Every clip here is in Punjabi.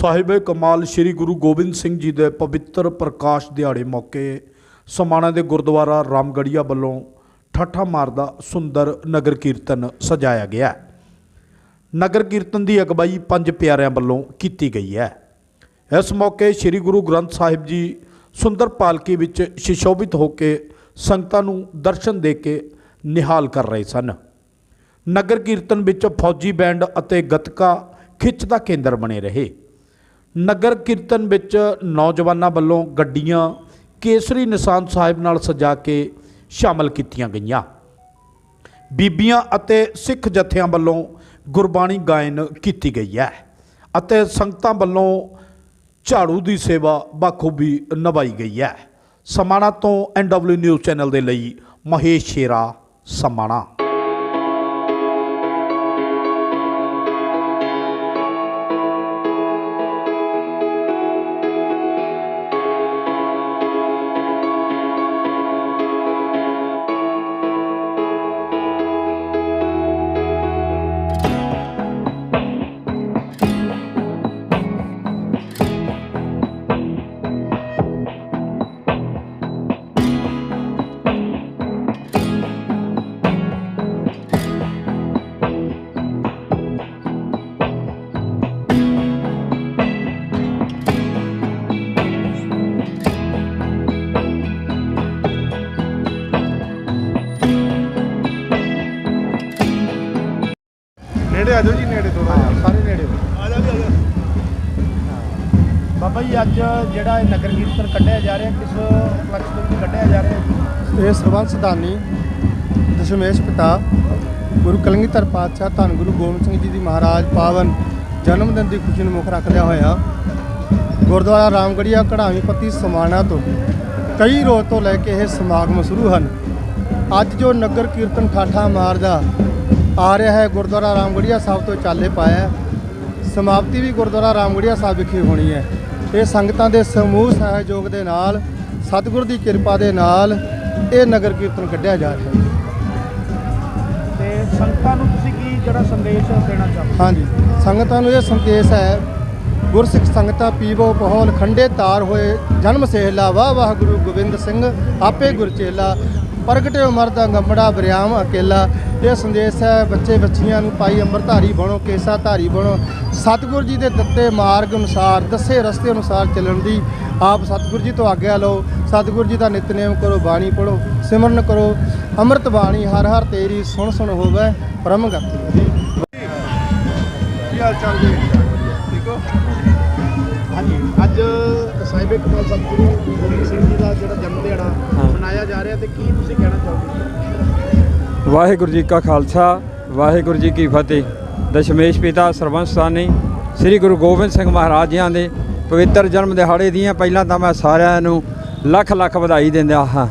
ਸਾਹਿਬ ਕਮਾਲ ਸ੍ਰੀ ਗੁਰੂ ਗੋਬਿੰਦ ਸਿੰਘ ਜੀ ਦੇ ਪਵਿੱਤਰ ਪ੍ਰਕਾਸ਼ ਦਿਹਾੜੇ ਮੌਕੇ ਸਮਾਣਾ ਦੇ ਗੁਰਦੁਆਰਾ ਰਾਮਗੜੀਆ ਵੱਲੋਂ ਠਾਠਾ ਮਾਰਦਾ ਸੁੰਦਰ ਨਗਰ ਕੀਰਤਨ ਸਜਾਇਆ ਗਿਆ ਨਗਰ ਕੀਰਤਨ ਦੀ ਅਗਵਾਈ ਪੰਜ ਪਿਆਰਿਆਂ ਵੱਲੋਂ ਕੀਤੀ ਗਈ ਹੈ। ਇਸ ਮੌਕੇ ਸ੍ਰੀ ਗੁਰੂ ਗ੍ਰੰਥ ਸਾਹਿਬ ਜੀ ਸੁੰਦਰ ਪਾਲਕੀ ਵਿੱਚ ਸ਼ਿਸ਼ੋਭਿਤ ਹੋ ਕੇ ਸੰਗਤਾਂ ਨੂੰ ਦਰਸ਼ਨ ਦੇ ਕੇ ਨਿਹਾਲ ਕਰ ਰਹੇ ਸਨ। ਨਗਰ ਕੀਰਤਨ ਵਿੱਚ ਫੌਜੀ ਬੈਂਡ ਅਤੇ ਗਤਕਾ ਖਿੱਚ ਦਾ ਕੇਂਦਰ ਬਣੇ ਰਹੇ। ਨਗਰ ਕੀਰਤਨ ਵਿੱਚ ਨੌਜਵਾਨਾਂ ਵੱਲੋਂ ਗੱਡੀਆਂ ਕੇਸਰੀ ਨਿਸ਼ਾਨ ਸਾਹਿਬ ਨਾਲ ਸਜਾ ਕੇ ਸ਼ਾਮਲ ਕੀਤੀਆਂ ਗਈਆਂ। ਬੀਬੀਆਂ ਅਤੇ ਸਿੱਖ ਜਥਿਆਂ ਵੱਲੋਂ ਗੁਰਬਾਣੀ ਗਾਇਨ ਕੀਤੀ ਗਈ ਹੈ ਅਤੇ ਸੰਗਤਾਂ ਵੱਲੋਂ ਝਾੜੂ ਦੀ ਸੇਵਾ ਬਾਖੂਬੀ ਨਿਭਾਈ ਗਈ ਹੈ। ਸਮਾਣਾ ਤੋਂ ਐਨਡਬਲਯੂ ਨਿਊਜ਼ ਚੈਨਲ ਦੇ ਲਈ ਮਹੇਸ਼ ਸ਼ੇਰਾ, ਸਮਾਣਾ। ਬਾਬਾ ਜੀ, ਅੱਜ ਜਿਹੜਾ ਇਹ ਨਗਰ ਕੀਰਤਨ ਕੱਢਿਆ ਜਾ ਰਿਹਾ, ਕਿਸ ਉਪਲਕਸ਼ ਤੋਂ ਵਿੱਚ ਕੱਢਿਆ ਜਾ ਰਿਹਾ ਇਹ ਸਰਬੰਸ ਦਾਨੀ ਦਸ਼ਮੇਸ਼ ਪਿਤਾ, ਗੁਰੂ ਕਲਗੀਧਰ ਪਾਤਸ਼ਾਹ, ਧੰਨ ਗੁਰੂ ਗੋਬਿੰਦ ਸਿੰਘ ਜੀ ਦੀ ਮਹਾਰਾਜ ਪਾਵਨ ਜਨਮ ਦਿਨ ਦੀ ਖੁਸ਼ੀ ਨੂੰ ਮੁੱਖ ਰੱਖਦਿਆਂ ਹੋਇਆ, ਗੁਰਦੁਆਰਾ ਰਾਮਗੜੀਆ ਕਢਾਵੀ ਪੱਤੀ ਸਮਾਣਾ ਤੋਂ ਕਈ ਰੋਜ਼ ਤੋਂ ਲੈ ਕੇ ਇਹ ਸਮਾਗਮ ਸ਼ੁਰੂ ਹਨ। ਅੱਜ ਜੋ ਨਗਰ ਕੀਰਤਨ ਠਾਠਾ ਮਾਰਦਾ ਆ ਰਿਹਾ ਹੈ, ਗੁਰਦੁਆਰਾ ਰਾਮਗੜੀਆ ਸਾਹਿਬ ਤੋਂ ਚਾਲੇ ਪਾਇਆ, ਸਮਾਪਤੀ ਵੀ ਗੁਰਦੁਆਰਾ ਰਾਮਗੜੀਆ ਸਾਹਿਬ ਵਿਖੇ ਹੋਣੀ ਹੈ। ਇਹ ਸੰਗਤਾਂ ਦੇ ਸਮੂਹ ਸਹਿਯੋਗ ਦੇ ਨਾਲ ਸਤਿਗੁਰ ਦੀ ਕਿਰਪਾ ਦੇ ਨਾਲ ਇਹ ਨਗਰ ਕੀਰਤਨ ਕੱਢਿਆ ਜਾ ਰਿਹਾ ਹੈ। ਤੇ ਸੰਗਤਾਂ ਨੂੰ ਤੁਸੀਂ ਕੀ ਜਿਹੜਾ ਸੰਦੇਸ਼ ਦੇਣਾ ਚਾਹੁੰਦੇ ਹਾਂਜੀ ਸੰਗਤਾਂ ਨੂੰ ਇਹ ਸੰਦੇਸ਼ ਹੈ ਗੁਰਸਿੱਖ ਸੰਗਤਾਂ ਪੀਵੋ ਪਹੋਲ ਖੰਡੇ ਤਾਰ ਹੋਏ ਜਨਮ ਸੇਹਲਾ ਵਾਹ ਵਾਹ ਗੁਰੂ ਗੋਬਿੰਦ ਸਿੰਘ ਆਪੇ ਗੁਰਚੇਲਾ ਪ੍ਰਗਟੇ ਉਮਰ ਦਾ ਬਰਿਆਮ ਅਕੇਲਾ। ਇਹ ਸੰਦੇਸ਼ ਹੈ, ਬੱਚੇ ਬੱਚੀਆਂ ਨੂੰ ਪਾਈ ਅੰਮ੍ਰਿਤਧਾਰੀ ਬਣੋ ਕੇਸਾ ਧਾਰੀ ਬਣੋ। ਸਤਿਗੁਰ ਜੀ ਦੇ ਦਿੱਤੇ ਮਾਰਗ ਅਨੁਸਾਰ, ਦੱਸੇ ਰਸਤੇ ਅਨੁਸਾਰ ਚੱਲਣ ਦੀ ਆਪ ਸਤਿਗੁਰੂ ਜੀ ਤੋਂ ਆਗਿਆ ਲਓ। ਸਤਿਗੁਰੂ ਜੀ ਦਾ ਨਿਤਨੇਮ ਕਰੋ, ਬਾਣੀ ਪੜੋ ਸਿਮਰਨ ਕਰੋ। ਅੰਮ੍ਰਿਤ ਬਾਣੀ ਹਰ ਹਰ ਤੇਰੀ ਸੁਣ ਸੁਣ ਹੋਵੇ ਬ੍ਰਹਮ ਗਤੀ ਕੀ ਹਾਲ ਚਾਲ ਜੀ? ਠੀਕ ਹੋ? ਹਾਂਜੀ, ਅੱਜ ਸਾਹਿਬੇ ਕਮਾਲ ਸਤਿਗੁਰੂ ਗੋਬਿੰਦ ਸਿੰਘ ਜੀ ਦਾ ਜਿਹੜਾ ਜਨਮ ਦਿਹਾੜਾ ਮਨਾਇਆ ਜਾ ਰਿਹਾ ਤੇ ਕੀ ਤੁਸੀਂ ਕਹਿਣਾ ਚਾਹੋਗੇ? ਵਾਹਿਗੁਰੂ ਜੀ ਕਾ ਖਾਲਸਾ ਵਾਹਿਗੁਰੂ ਜੀ ਕੀ ਫਤਿਹ। ਦਸ਼ਮੇਸ਼ ਪਿਤਾ ਸਰਬੰਸ ਸਾਨੀ ਸ੍ਰੀ ਗੁਰੂ ਗੋਬਿੰਦ ਸਿੰਘ ਮਹਾਰਾਜ ਜੀਆਂ ਦੇ ਪਵਿੱਤਰ ਜਨਮ ਦਿਹਾੜੇ ਦੀਆਂ ਪਹਿਲਾਂ ਤਾਂ ਮੈਂ ਸਾਰਿਆਂ ਨੂੰ ਲੱਖ ਲੱਖ ਵਧਾਈ ਦਿੰਦਾ ਹਾਂ।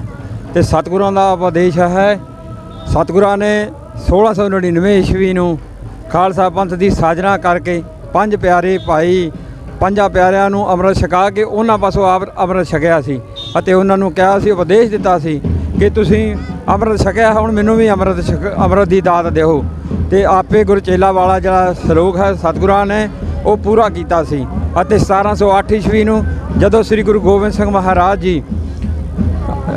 ਤੇ ਸਤਿਗੁਰਾਂ ਦਾ ਉਪਦੇਸ਼ ਹੈ ਸਤਿਗੁਰਾਂ ਨੇ 1699 ਈਸਵੀ ਨੂੰ ਖਾਲਸਾ ਪੰਥ ਦੀ ਸਾਜਨਾ ਕਰਕੇ ਪੰਜ ਪਿਆਰੇ ਭਾਈ ਪੰਜਾਂ ਪਿਆਰਿਆਂ ਨੂੰ ਅੰਮ੍ਰਿਤ ਛਕਾ ਕੇ ਉਹਨਾਂ ਪਾਸੋਂ ਆਪ ਅੰਮ੍ਰਿਤ ਛਕਿਆ ਸੀ ਅਤੇ ਉਹਨਾਂ ਨੂੰ ਕਿਹਾ ਸੀ, ਉਪਦੇਸ਼ ਦਿੱਤਾ ਸੀ ਕਿ ਤੁਸੀਂ ਅੰਮ੍ਰਿਤ ਛਕਿਆ ਹੁਣ ਮੈਨੂੰ ਵੀ ਅੰਮ੍ਰਿਤ ਛਕ ਅੰਮ੍ਰਿਤ ਦੀ ਦਾਤ ਦਿਓ। ਤੇ ਆਪੇ ਗੁਰਚੇਲਾ ਵਾਲਾ ਜਿਹੜਾ ਸ਼ਲੋਕ ਹੈ, ਸਤਿਗੁਰਾਂ ਨੇ ਉਹ ਪੂਰਾ ਕੀਤਾ ਸੀ ਅਤੇ 1708 ਈਸਵੀ ਨੂੰ ਜਦੋਂ ਸ੍ਰੀ ਗੁਰੂ ਗੋਬਿੰਦ ਸਿੰਘ ਮਹਾਰਾਜ ਜੀ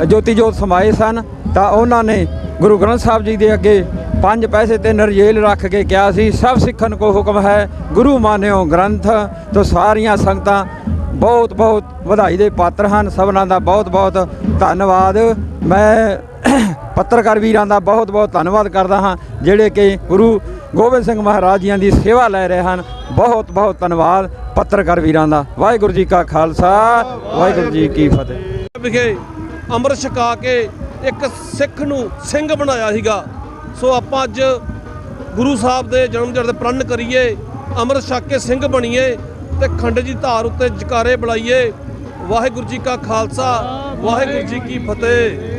ਜੋਤੀ ਜੋਤ ਸਮਾਏ ਸਨ ਤਾਂ ਉਹਨਾਂ ਨੇ ਗੁਰੂ ਗ੍ਰੰਥ ਸਾਹਿਬ ਜੀ ਦੇ ਅੱਗੇ ਪੰਜ ਪੈਸੇ ਤੇ ਨਰਜੇਲ ਰੱਖ ਕੇ ਕਿਹਾ ਸੀ, ਸਭ ਸਿੱਖਣ ਕੋ ਹੁਕਮ ਹੈ, ਗੁਰੂ ਮਾਨਿਓ ਗ੍ਰੰਥ, ਤੋਂ ਸਾਰੀਆਂ ਸੰਗਤਾਂ ਬਹੁਤ ਬਹੁਤ ਵਧਾਈ ਦੇ ਪਾਤਰ ਹਨ, ਸਭਨਾਂ ਦਾ ਬਹੁਤ ਬਹੁਤ ਧੰਨਵਾਦ। ਮੈਂ ਪੱਤਰਕਾਰ ਵੀਰਾਂ ਦਾ ਬਹੁਤ ਬਹੁਤ ਧੰਨਵਾਦ ਕਰਦਾ ਹਾਂ, ਜਿਹੜੇ ਕਿ ਗੁਰੂ ਗੋਬਿੰਦ ਸਿੰਘ ਮਹਾਰਾਜ ਜੀਆਂ ਦੀ ਸੇਵਾ ਲੈ ਰਹੇ ਹਨ। ਬਹੁਤ ਬਹੁਤ ਧੰਨਵਾਦ ਪੱਤਰਕਾਰ ਵੀਰਾਂ ਦਾ। ਵਾਹਿਗੁਰੂ ਜੀ ਕਾ ਖਾਲਸਾ, ਵਾਹਿਗੁਰੂ ਜੀ ਕੀ ਫਤਿਹ। ਵਿਖੇ ਅੰਮ੍ਰਿਤ ਛਕਾ ਕੇ ਇੱਕ ਸਿੱਖ ਨੂੰ ਸਿੰਘ ਬਣਾਇਆ ਸੀਗਾ। ਸੋ ਆਪਾਂ ਅੱਜ ਗੁਰੂ ਸਾਹਿਬ ਦੇ ਜਨਮ ਦਿਹਾੜੇ ਤੇ ਪ੍ਰਣ ਕਰੀਏ, ਅੰਮ੍ਰਿਤ ਛਕ ਕੇ ਸਿੰਘ ਬਣੀਏ ਤੇ ਖੰਡ ਜੀ ਧਾਰ ਉੱਤੇ ਜਕਾਰੇ ਬੁਲਾਈਏ। ਵਾਹਿਗੁਰੂ ਜੀ ਕਾ ਖਾਲਸਾ, ਵਾਹਿਗੁਰੂ ਜੀ ਕੀ ਫਤਿਹ।